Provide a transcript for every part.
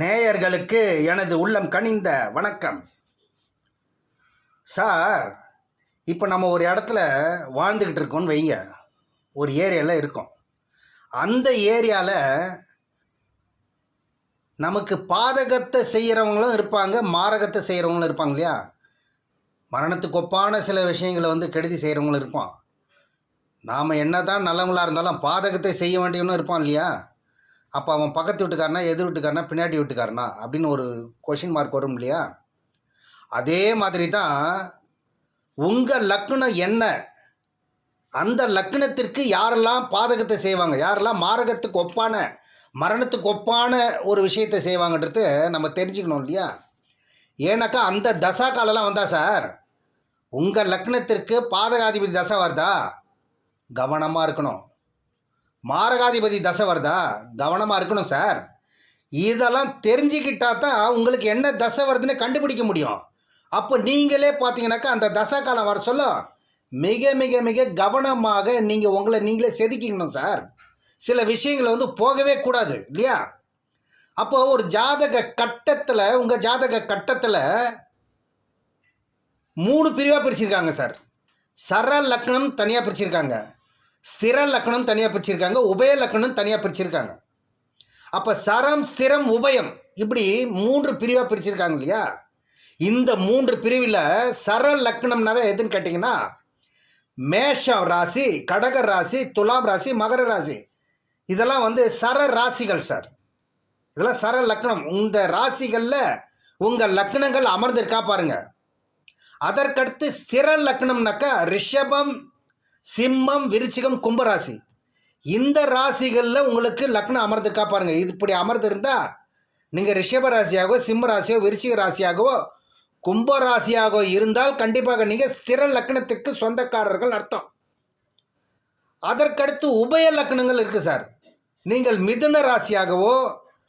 நேயர்களுக்கு எனது உள்ளம் கனிந்த வணக்கம். சார் இப்போ நம்ம ஒரு இடத்துல வாழ்ந்துக்கிட்டு இருக்கோம்னு வைங்க. ஒரு ஏரியாவில் இருக்கோம். அந்த ஏரியாவில் நமக்கு பாதகத்தை செய்கிறவங்களும் இருப்பாங்க மாரகத்தை செய்கிறவங்களும் இருப்பாங்க இல்லையா? மரணத்துக்கு ஒப்பான சில விஷயங்களை வந்து கெடுதி செய்கிறவங்களும் இருப்பான். நாம் என்ன தான் நல்லவங்களாக இருந்தாலும் பாதகத்தை செய்ய வேண்டியவனும் இருப்பான் இல்லையா? அப்போ அவன் பக்கத்து வீட்டுக்காரனா எதிர் வீட்டுக்காரனா பின்னாடி வீட்டுக்காரனா அப்படின்னு ஒரு கொஷின் மார்க் வரும் இல்லையா? அதே மாதிரி தான் உங்கள் லக்னம் என்ன? அந்த லக்னத்திற்கு யாரெல்லாம் பாதகத்தை செய்வாங்க? யாரெல்லாம் மாரகத்துக்கு ஒப்பான மரணத்துக்கு ஒப்பான ஒரு விஷயத்தை செய்வாங்கன்றது நம்ம தெரிஞ்சுக்கணும் இல்லையா? ஏன்னாக்கா அந்த தசா காலம்லாம் வந்தா சார் உங்கள் லக்னத்திற்கு பாதகாதிபதி தசை வருதா? கவனமாக இருக்கணும். மாரகாதிபதி தசை வருதா கவனமாக இருக்கணும் சார். இதெல்லாம் தெரிஞ்சுக்கிட்டா தான் உங்களுக்கு என்ன தசை வருதுன்னு கண்டுபிடிக்க முடியும். அப்போ நீங்களே பார்த்தீங்கன்னாக்கா அந்த தசை காலம் வர சொல்ல மிக மிக மிக கவனமாக நீங்கள் உங்களை நீங்களே செதுக்கிக்கணும் சார். சில விஷயங்களை வந்து போகவே கூடாது இல்லையா? அப்போ ஒரு ஜாதக கட்டத்தில் உங்கள் ஜாதக கட்டத்தில் மூணு பிரிவாக பிரிச்சிருக்காங்க சார். சர லக்னம் தனியாக பிரிச்சிருக்காங்க. ஸ்திர லக்கணம் தனியாக பிரிச்சிருக்காங்க உபய லக்கணம் தனியாக பிரிச்சிருக்காங்க. அப்போ சரம் ஸ்திரம் உபயம் இப்படி மூன்று பிரிவாக பிரிச்சிருக்காங்க இல்லையா? இந்த மூன்று பிரிவில் சர லக்னம்னாவே எதுன்னு கேட்டிங்கன்னா மேஷம் ராசி கடக ராசி துலாம் ராசி மகர ராசி. இதெல்லாம் வந்து சர ராசிகள் சார் இதெல்லாம் சர லக்னம் இந்த ராசிகளில் உங்கள் லக்னங்கள் அமர்ந்திருக்கா பாருங்கள் அதற்கடுத்து ஸ்திர லக்னம்னாக்கா ரிஷபம் சிம்மம் விருச்சிகம் கும்பராசி. இந்த ராசிகளில் உங்களுக்கு லக்னம் அமர்ந்துக்கா பாருங்கள் இது இப்படி அமர்ந்திருந்தா நீங்கள் ரிஷப ராசியாகவோ சிம்ம ராசியோ விருச்சிக ராசியாகவோ கும்ப ராசியாகவோ இருந்தால் கண்டிப்பாக நீங்கள் ஸ்திர லக்னத்துக்கு சொந்தக்காரர்கள் அர்த்தம். அதற்கடுத்து உபய லக்னங்கள் இருக்குது சார். நீங்கள் மிதுன ராசியாகவோ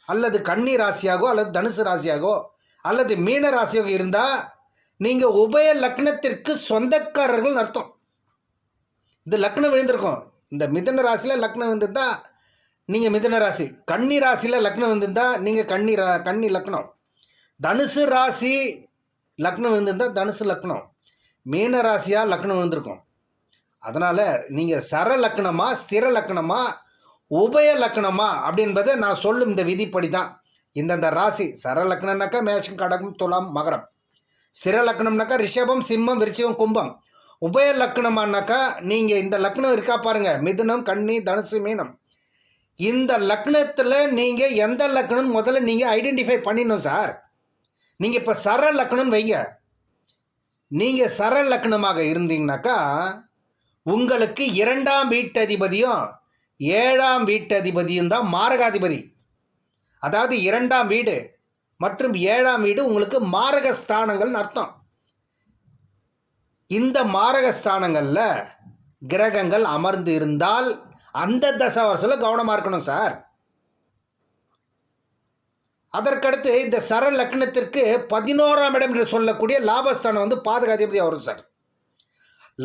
அல்லது கன்னி ராசியாகவோ அல்லது தனுசு ராசியாகவோ அல்லது மீன ராசியாக இருந்தால் நீங்கள் உபய லக்னத்திற்கு சொந்தக்காரர்கள் அர்த்தம். இந்த லக்னம் விழுந்திருக்கும். இந்த மிதன ராசியில் லக்னம் விழுந்திருந்தா நீங்கள் மிதன ராசி. கன்னி ராசியில் லக்னம் விழுந்திருந்தா நீங்கள் கன்னி ரா கன்னி லக்னம். தனுசு ராசி லக்னம் விழுந்திருந்தா தனுசு லக்னம். மீன ராசியாக லக்னம் விழுந்திருக்கும். அதனால் நீங்கள் சர லக்னமா ஸ்திர லக்னமா உபய லக்னமா அப்படின்பதை நான் சொல்லும் இந்த விதிப்படி தான் இந்தந்த ராசி சர லக்னம்னாக்கா மேஷம் கடகம் துலாம் மகரம். ஸ்திர லக்னம்னாக்கா ரிஷபம் சிம்மம் விருச்சிகம் கும்பம். உபய லக்னமானாக்கா நீங்கள் இந்த லக்னம் இருக்கா பாருங்கள் மிதுனம் கன்னி தனுசு மீனம். இந்த லக்னத்தில் நீங்கள் எந்த லக்னம் முதல்ல நீங்கள் ஐடென்டிஃபை பண்ணிடணும் சார். நீங்கள் இப்போ சர லக்னம்னு வைங்க. நீங்கள் சர லக்னமாக இருந்தீங்கனாக்கா உங்களுக்கு இரண்டாம் வீட்டதிபதியும் ஏழாம் வீட்டதிபதியும் தான் மாரகாதிபதி. அதாவது இரண்டாம் வீடு மற்றும் ஏழாம் வீடு உங்களுக்கு மாரக ஸ்தானங்கள்னு அர்த்தம். இந்த மாரக ஸ்தானங்களில் கிரகங்கள் அமர்ந்து இருந்தால் அந்த தசவரசில் கவனமாக இருக்கணும் சார். அதற்கடுத்து இந்த சர லக்னத்திற்கு பதினோராம் இடம் என்று சொல்லக்கூடிய லாபஸ்தானம் வந்து பாதகாதிபதி வரும் சார்.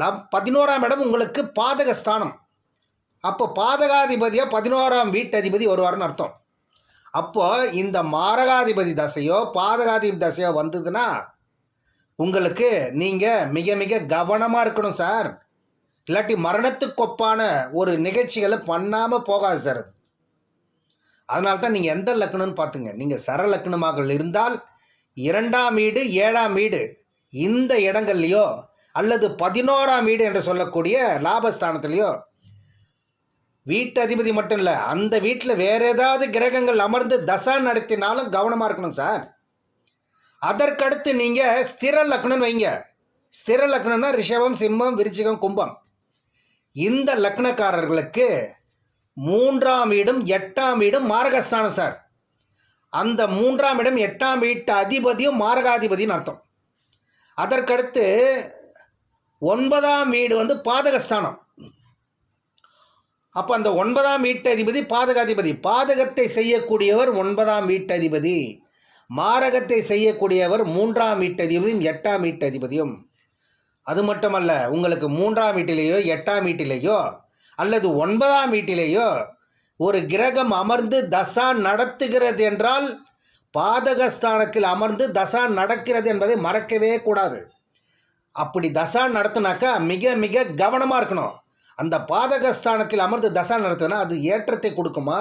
லப் பதினோராம் இடம் உங்களுக்கு பாதக ஸ்தானம் அப்போ பாதகாதிபதியாக பதினோராம் வீட்டதிபதி வருவார்னு அர்த்தம். அப்போது இந்த மாரகாதிபதி தசையோ பாதகாதிபதி தசையோ வந்ததுன்னா உங்களுக்கு நீங்கள் மிக மிக கவனமாக இருக்கணும் சார். இல்லாட்டி மரணத்துக்கொப்பான ஒரு நிகழ்ச்சிகளை பண்ணாமல் போகாது சார் அது. அதனால தான் நீங்கள் எந்த லக்னம்னு பார்த்துங்க. நீங்கள் சர லக்னமாக இருந்தால் இரண்டாம் வீடு ஏழாம் வீடு இந்த இடங்கள்லையோ அல்லது பதினோராம் வீடு என்று சொல்லக்கூடிய லாபஸ்தானத்துலேயோ வீட்டு அதிபதி மட்டும் இல்லை அந்த வீட்டில் வேற ஏதாவது கிரகங்கள் அமர்ந்து தசா நடத்தினாலும் கவனமாக இருக்கணும் சார். அதற்கடுத்து நீங்கள் ஸ்திர லக்னம்னு வைங்க. ஸ்திர லக்னம்னா ரிஷபம் சிம்மம் விருச்சிகம் கும்பம். இந்த லக்னக்காரர்களுக்கு மூன்றாம் வீடும் எட்டாம் வீடும் மாரகஸ்தானம் சார். அந்த மூன்றாம் இடம் எட்டாம் வீட்டு அதிபதியும் மாரகாதிபதினு அர்த்தம். அதற்கடுத்து ஒன்பதாம் வீடு வந்து பாதகஸ்தானம். அப்போ அந்த ஒன்பதாம் வீட்டு அதிபதி பாதகாதிபதி. பாதகத்தை செய்யக்கூடியவர் ஒன்பதாம் வீட்டு அதிபதி. மாரகத்தை செய்யக்கூடியவர் மூன்றாம் வீட்டதிபதியும் எட்டாம் வீட்டதிபதியும். அது மட்டுமல்ல உங்களுக்கு மூன்றாம் வீட்டிலேயோ எட்டாம் வீட்டிலேயோ அல்லது ஒன்பதாம் வீட்டிலேயோ ஒரு கிரகம் அமர்ந்து தசா நடத்துகிறது என்றால் பாதகஸ்தானத்தில் அமர்ந்து தசா நடக்கிறது என்பதை மறக்கவே கூடாது. அப்படி தசா நடத்தினாக்கா மிக மிக கவனமாக இருக்கணும். அந்த பாதகஸ்தானத்தில் அமர்ந்து தசா நடத்துனா அது ஏற்றத்தை கொடுக்குமா?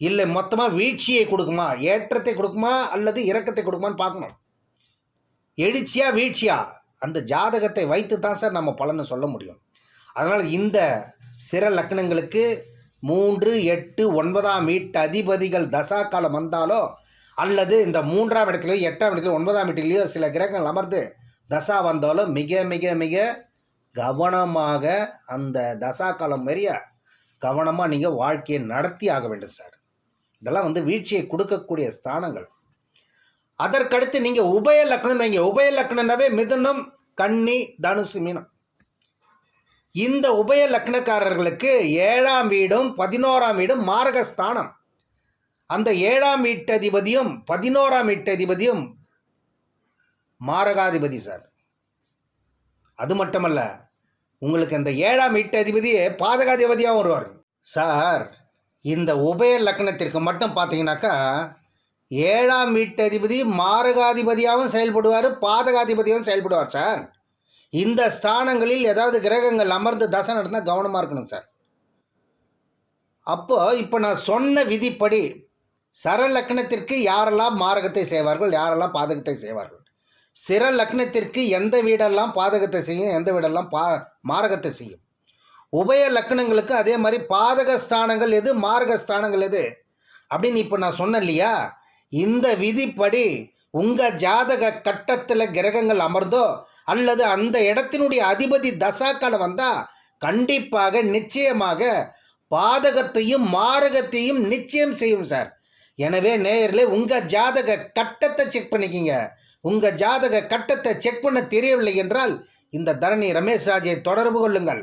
இல்லை மொத்தமாக வீழ்ச்சியை கொடுக்குமா? ஏற்றத்தை கொடுக்குமா? அல்லது இறக்கத்தை கொடுக்குமான்னு பார்க்கணும். எழுச்சியா வீழ்ச்சியா? அந்த ஜாதகத்தை வைத்து தான் சார் நம்ம பலனை சொல்ல முடியும். அதனால் இந்த சிற லக்னங்களுக்கு மூன்று எட்டு ஒன்பதாம் வீட்டு அதிபதிகள் தசா காலம் வந்தாலோ அல்லது இந்த மூன்றாம் இடத்துலையோ எட்டாம் இடத்துலையோ ஒன்பதாம் வீட்டிலேயோ சில கிரகங்கள் அமர்ந்து தசா வந்தாலும் மிக மிக மிக கவனமாக அந்த தசா காலம் மாரிய கவனமாக நீங்கள் வாழ்க்கையை நடத்தி ஆக வேண்டும் சார். இதெல்லாம் வந்து வீழ்ச்சியை கொடுக்கக்கூடிய ஸ்தானங்கள். அதற்கடுத்து நீங்கள் உபய லக்னம் நீங்கள் உபய லக்னம்னாவே மிதுனம் கன்னி தனுசு மீனம். இந்த உபய லக்னக்காரர்களுக்கு ஏழாம் வீடும் பதினோராம் வீடும் மார்கஸ்தானம் அந்த ஏழாம் வீட்டதிபதியும் பதினோராம் வீட்டதிபதியும் மாரகாதிபதி சார். அது மட்டுமல்ல உங்களுக்கு அந்த ஏழாம் வீட்டதிபதியே பாதகாதிபதியாகவும் வருவார். சார் இந்த உபய லக்னத்திற்கு மட்டும் பார்த்தீங்கன்னாக்கா ஏழாம் வீட்டதிபதி மாரகாதிபதியாகவும் செயல்படுவார் பாதகாதிபதியாகவும் செயல்படுவார் சார். இந்த ஸ்தானங்களில் ஏதாவது கிரகங்கள் அமர்ந்து தசை நடந்தால் கவனமாக இருக்கணும் சார். அப்போது இப்போ நான் சொன்ன விதிப்படி சர லக்னத்திற்கு யாரெல்லாம் மாரகத்தை செய்வார்கள் யாரெல்லாம் பாதகத்தை செய்வார்கள்? சிற லக்னத்திற்கு எந்த வீடெல்லாம் பாதகத்தை செய்யும் எந்த வீடெல்லாம் பா மாரகத்தை செய்யும்? உபய லக்கணங்களுக்கு அதே மாதிரி பாதக ஸ்தானங்கள் எது மாரக ஸ்தானங்கள் எது? அப்படின்னு இப்போ நான் சொன்னேன் இல்லையா? இந்த விதிப்படி உங்கள் ஜாதக கட்டத்தில் கிரகங்கள் அமர்ந்தோ அல்லது அந்த இடத்தினுடைய அதிபதி தசாக்கால வந்தால் கண்டிப்பாக நிச்சயமாக பாதகத்தையும் மாரகத்தையும் நிச்சயம் செய்யும் சார். எனவே நேயர்களே உங்கள் ஜாதக கட்டத்தை செக் பண்ணிக்கிங்க. உங்கள் ஜாதக கட்டத்தை செக் பண்ண தெரியவில்லை என்றால் இந்த தரணி ரமேஷ் ராஜை தொடர்பு கொள்ளுங்கள்.